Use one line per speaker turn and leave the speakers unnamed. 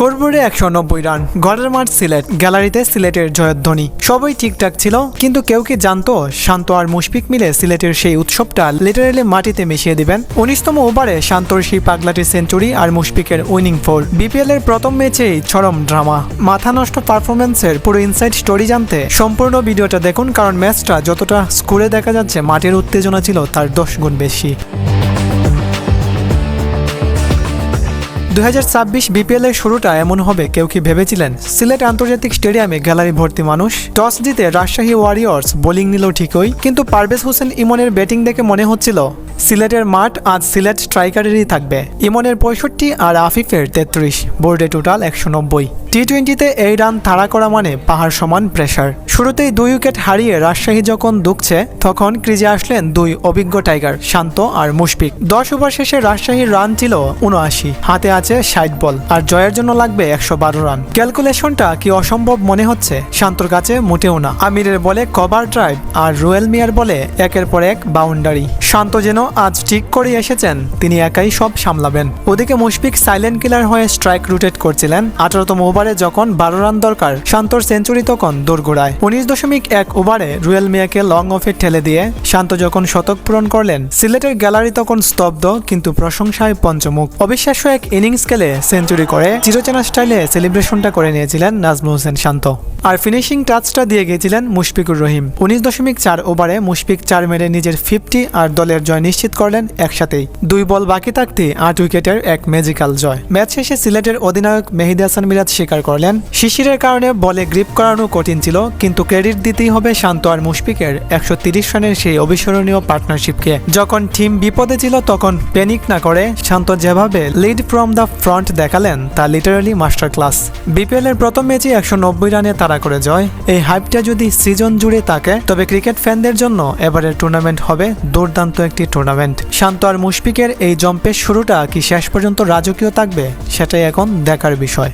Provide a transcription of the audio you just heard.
স্কোরবোর্ডে একশো নব্বই রান, গড়ের মাঠ সিলেট, গ্যালারিতে সিলেটের জয়ধ্বনি। সবই ঠিকঠাক ছিল, কিন্তু কেউ কি জানতো, শান্ত আর মুশফিক মিলে সিলেটের সেই উৎসবটা লিটারেলি মাটিতে মিশিয়ে দিবেন। উনিশতম ওভারে শান্তর সেই পাগলাটি সেঞ্চুরি আর মুশফিকের উইনিং ফোর বিপিএল এর প্রথম ম্যাচেই চরম ড্রামা মাথা নষ্ট পারফরমেন্সের পুরো ইনসাইড স্টোরি জানতে সম্পূর্ণ ভিডিওটা দেখুন, কারণ ম্যাচটা যতটা স্কোরে দেখা যাচ্ছে, মাঠের উত্তেজনা ছিল তার দশ গুণ বেশি। দু বিপিএল এর শুরুটা এমন হবে, কেউ কি ভেবেছিলেন? সিলেট আন্তর্জাতিক স্টেডিয়ামে গ্যালারি ভর্তি মানুষ। টস জিতে রাজশাহী ওয়ারিয়র্স, বোলিং নিল ঠিকই। কিন্তু পারভেজ হোসেন ইমনের ব্যাটিং দেখে মনে হচ্ছিল সিলেটের মাঠ আজ সিলেট স্ট্রাইকারেরই থাকবে। ইমনের পঁয়ষট্টি আর আফিফের তেত্রিশ, বোর্ডে টোটাল একশো নব্বই। টি টোয়েন্টিতে এই রান তাড়া করা মানে পাহাড় সমান প্রেশার শুরুতেই দুই উইকেট হারিয়ে রাজশাহী যখন দুঃখছে, তখন ক্রিজে আসলেন দুই অভিজ্ঞ টাইগার, শান্ত আর মুশফিক। দশ ওভার শেষে রাজশাহীর রান ছিল উনআশি হাতে আছে ষাট বল, আর জয়ের জন্য লাগবে একশো বারো রান। ক্যালকুলেশনটা কি অসম্ভব মনে হচ্ছে? শান্তর কাছে মোটেও না। আমিরের বলে কভার ড্রাইভ আর রুয়েল মিয়ার বলে একের পর এক বাউন্ডারি। শান্ত যেন আজ ঠিক করে এসেছেন। তিনি একাই সব সামলাবেন। ওদিকে মুশফিক সাইলেন্ট কিলার হয়ে স্ট্রাইক রুটেট করছিলেন। আঠারোতম ওভারে যখন বারো রান দরকার, শান্তর সেঞ্চুরি তখন দোরগোড়ায়। উনিশ দশমিক এক ওভারে রুয়েল মিয়াকে লং অফে ঠেলে দিয়ে শান্ত যখন শতক পূরণ করলেন, সিলেটের গ্যালারি তখন স্তব্ধ কিন্তু প্রশংসায় পঞ্চমুখ। অবিশ্বাস্য এক ইনিংস খেলে সেঞ্চুরি করে চিরচেনা স্টাইলে সেলিব্রেশনটা করে নিয়েছিলেন নাজমুল হোসেন শান্ত। আর ফিনিশিং টাচটা দিয়ে গিয়েছিলেন মুশফিকুর রহিম। উনিশ দশমিক চার ওভারে মুশফিক চার মেরে নিজের ফিফটি আর দলের জয় নিশ্চিত করলেন একসাথেই। দুই বল বাকি থাকতে আট উইকেটের এক ম্যাজিক্যাল জয়। ম্যাচ শেষে সিলেটের অধিনায়ক মেহিদি হাসান মিরাজ স্বীকার করলেন, শিশিরের কারণে বলে গ্রিপ করানো কঠিন ছিল, কিন্তু ক্রেডিট দিতেই হবে শান্ত আর মুশফিকের একশো তিরিশ রানের সেই অবিস্মরণীয় পার্টনারশিপকে। যখন টিম বিপদে ছিল, তখন প্যানিক না করে শান্ত যেভাবে লিড ফ্রম দ্য ফ্রন্ট দেখালেন, তা লিটারালি মাস্টার ক্লাস বিপিএল এর প্রথম ম্যাচে একশো নব্বই রানে তারা করে জয়। এই হাইপটা যদি সিজন জুড়ে থাকে, তবে ক্রিকেট ফ্যানদের জন্য এবারের টুর্নামেন্ট হবে দুর্দান্ত একটি টুর্নামেন্ট শান্ত আর মুশফিকের এই জম্পের শুরুটা কি শেষ পর্যন্ত রাজকীয় থাকবে? সেটাই এখন দেখার বিষয়।